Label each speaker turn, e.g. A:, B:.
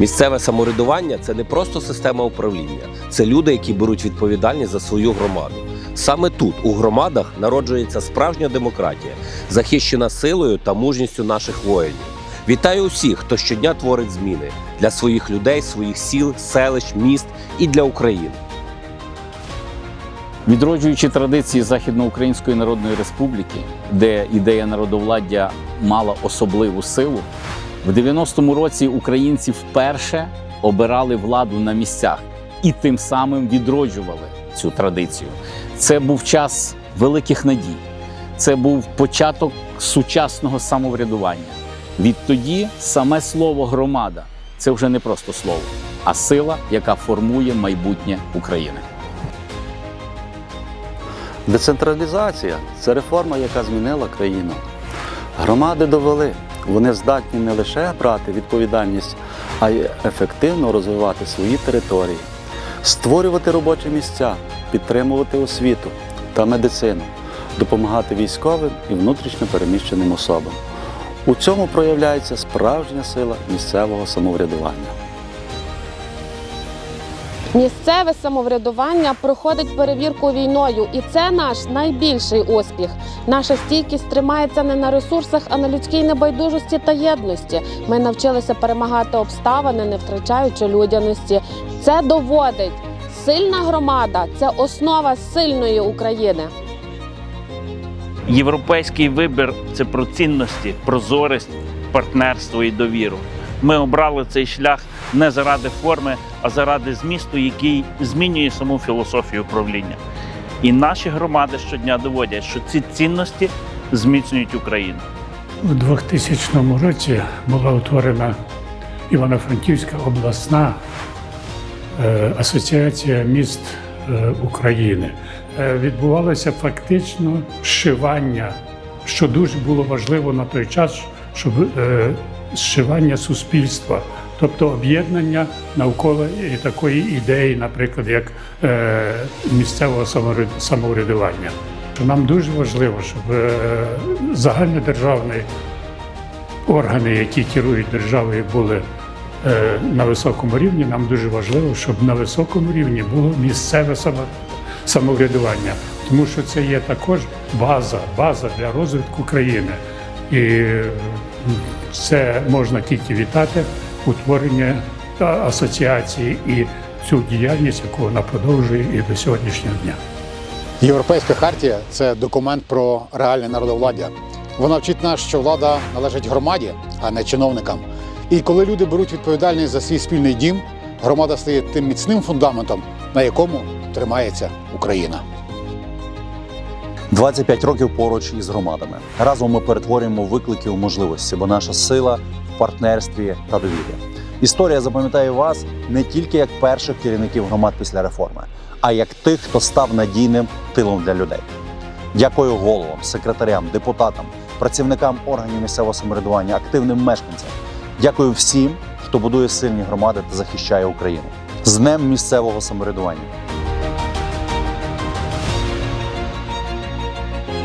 A: Місцеве самоврядування це не просто система управління, це люди, які беруть відповідальність за свою громаду. Саме тут, у громадах, народжується справжня демократія, захищена силою та мужністю наших воїнів. Вітаю усіх, хто щодня творить зміни для своїх людей, своїх сіл, селищ, міст і для України.
B: Відроджуючи традиції Західноукраїнської Народної Республіки, де ідея народовладдя мала особливу силу, в 90-му році українці вперше обирали владу на місцях і тим самим відроджували цю традицію. Це був час великих надій, це був початок сучасного самоврядування. Відтоді саме слово громада це вже не просто слово, а сила, яка формує майбутнє України.
C: Децентралізація це реформа, яка змінила країну. Громади довели, вони здатні не лише брати відповідальність, а й ефективно розвивати свої території, створювати робочі місця, підтримувати освіту та медицину, допомагати військовим і внутрішньо переміщеним особам. У цьому проявляється справжня сила місцевого самоврядування.
D: Місцеве самоврядування проходить перевірку війною, і це наш найбільший успіх. Наша стійкість тримається не на ресурсах, а на людській небайдужості та єдності. Ми навчилися перемагати обставини, не втрачаючи людяності. Це доводить сильна громада це основа сильної України.
E: Європейський вибір це про цінності, прозорість, партнерство і довіру. Ми обрали цей шлях не заради форми, а заради змісту, який змінює саму філософію управління. І наші громади щодня доводять, що ці цінності зміцнюють Україну.
F: У 2000 році була утворена Івано-Франківська обласна е, асоціація міст е, України. Е, Відбувалося фактично зшивання, що дуже було важливо на той час, щоб зшивання суспільства, тобто об'єднання навколо такої ідеї, наприклад, як е, місцевого самовряд- самоврядування. Нам дуже важливо, щоб е, загальнодержавний органи, які керують державою, були е, на високому рівні. Нам дуже важливо, щоб на високому рівні було місцеве само- самоврядування, тому що це є також база, база для розвитку країни. І це можна тільки вітати утворення асоціації і цю діяльність, яку вона продовжує і до сьогоднішнього дня.
G: Європейська хартія це документ про реальне народовладдя. Вона вчить нас, що влада належить громаді, а не чиновникам. І коли люди беруть відповідальність за свій спільний дім, громада стає тим міцним фундаментом, на якому тримається Україна.
H: 25 років поруч із громадами. Разом ми перетворюємо виклики у можливості, бо наша сила в партнерстві та довірі. Історія запам'ятає вас не тільки як перших керівників громад після реформи, а як тих, хто став надійним тилом для людей. Дякую головам, секретарям, депутатам, працівникам органів місцевого самоврядування, активним мешканцям. Дякую всім, хто будує сильні громади та захищає Україну. З Днем місцевого самоврядування.